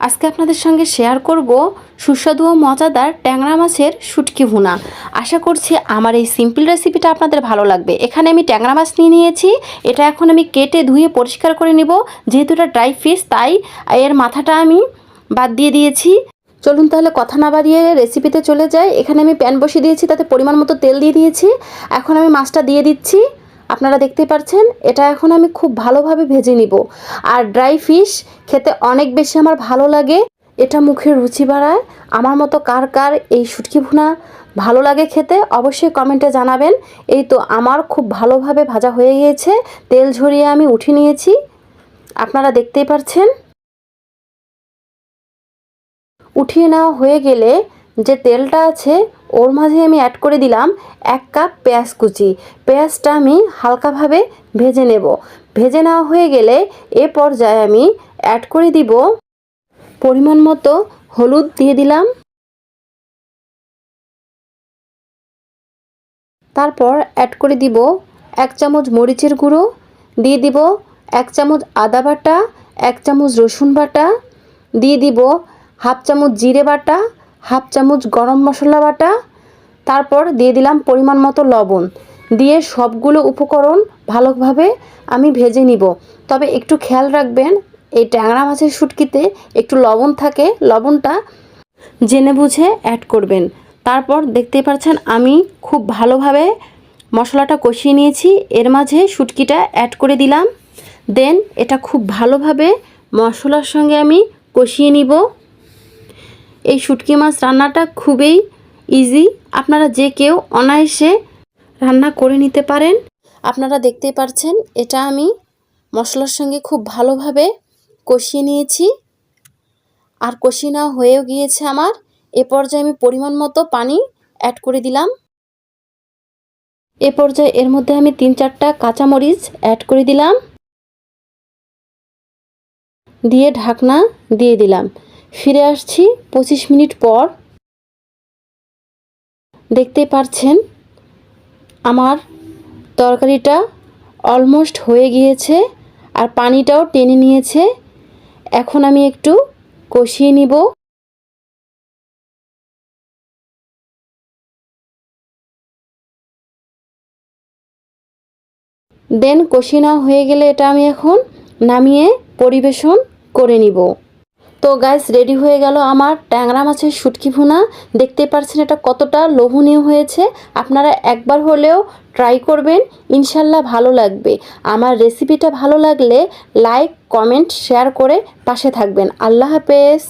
আজকে আপনাদের সঙ্গে শেয়ার করব সুস্বাদু ও মজাদার ট্যাংরা মাছের শুটকি ভুনা। আশা করছি আমার এই সিম্পল রেসিপিটা আপনাদের ভালো লাগবে। এখানে আমি ট্যাংরা মাছ নিয়ে নিয়েছি। এটা এখন আমি কেটে ধুয়ে পরিষ্কার করে নেব। যেহেতু এটা ড্রাই ফিশ তাই এর মাথাটা আমি বাদ দিয়ে দিয়েছি। চলুন তাহলে কথা না বাড়িয়ে রেসিপিতে চলে যাই। এখানে আমি প্যান বসিয়ে দিয়েছি, তাতে পরিমাণ মতো তেল দিয়ে দিয়েছি। এখন আমি মাছটা দিয়ে দিচ্ছি। আপনারা দেখতে পাচ্ছেন এটা এখন আমি খুব ভালোভাবে ভেজে নিব। আর ড্রাই ফিশ খেতে অনেক বেশি আমার ভালো লাগে। এটা মুখের রুচি বাড়ায়। আমার মতো কার কার এই শুটকি ভুনা ভালো লাগে খেতে, অবশ্যই কমেন্টে জানাবেন। এই তো আমার খুব ভালোভাবে ভাজা হয়ে গিয়েছে। তেল ঝরিয়ে আমি উঠিয়ে নিয়েছি। আপনারা দেখতেই পাচ্ছেন উঠিয়ে নেওয়া হয়ে গেলে যে তেলটা আছে ওর মাঝে আমি অ্যাড করে দিলাম এক কাপ পেঁয়াজ কুচি। পেঁয়াজটা আমি হালকাভাবে ভেজে নেব। ভেজে নেওয়া হয়ে গেলে এ পর্যায়ে আমি অ্যাড করে দিব পরিমাণ মতো হলুদ দিয়ে দিলাম। তারপর অ্যাড করে দিব এক চামচ মরিচের গুঁড়ো। দিয়ে দিব এক চামচ আদা বাটা, এক চামচ রসুন বাটা। দিয়ে দিব হাফ চামচ জিরে বাটা, হাফ চামচ গরম মশলা বাটা। তারপর দিয়ে দিলাম পরিমাণ মতো লবণ। দিয়ে সবগুলো উপকরণ ভালোভাবে আমি ভেজে নিব। তবে একটু খেয়াল রাখবেন, এই ট্যাংরা মাছের শুটকিতে একটু লবণ থাকে, লবণটা জেনে বুঝে অ্যাড করবেন। তারপর দেখতেই পাচ্ছেন আমি খুব ভালোভাবে মশলাটা কষিয়ে নিয়েছি। এর মাঝে শুটকিটা অ্যাড করে দিলাম। দেন এটা খুব ভালোভাবে মশলার সঙ্গে আমি কষিয়ে নিব। এই শুটকি মাছ রান্নাটা খুবই ইজি আপনারা যে কেউ অনায়াসে রান্না করে নিতে পারেন। আপনারা দেখতেই পাচ্ছেন এটা আমি মশলার সঙ্গে খুব ভালোভাবে কষিয়ে নিয়েছি। আর কষিয়ে নেওয়া হয়েও গিয়েছে আমার। এ পর্যায়ে আমি পরিমাণ মতো পানি অ্যাড করে দিলাম। এ পর্যায়ে এর মধ্যে আমি তিন চারটা কাঁচামরিচ অ্যাড করে দিলাম। দিয়ে ঢাকনা দিয়ে দিলাম। ফিরে আসছি পঁচিশ মিনিট পর। দেখতে পাচ্ছেন আমার তরকারিটা অলমোস্ট হয়ে গিয়েছে আর পানিটাও টেনে নিয়েছে। এখন আমি একটু কষিয়ে নিব। দেন কষিয়ে নেওয়া হয়ে গেলে এটা আমি এখন নামিয়ে পরিবেশন করে নিব। তো গাইস রেডি হয়ে গেল আমার ট্যাংরা মাছের শুটকি ভুনা। দেখতে পারছেন এটা কতটা লোভনীয় হয়েছে। আপনারা একবার হলেও ট্রাই করবেন, ইনশাল্লাহ ভালো লাগবে। আমার রেসিপিটা ভালো লাগলে লাইক কমেন্ট শেয়ার করে পাশে থাকবেন। আল্লাহ হাফেজ।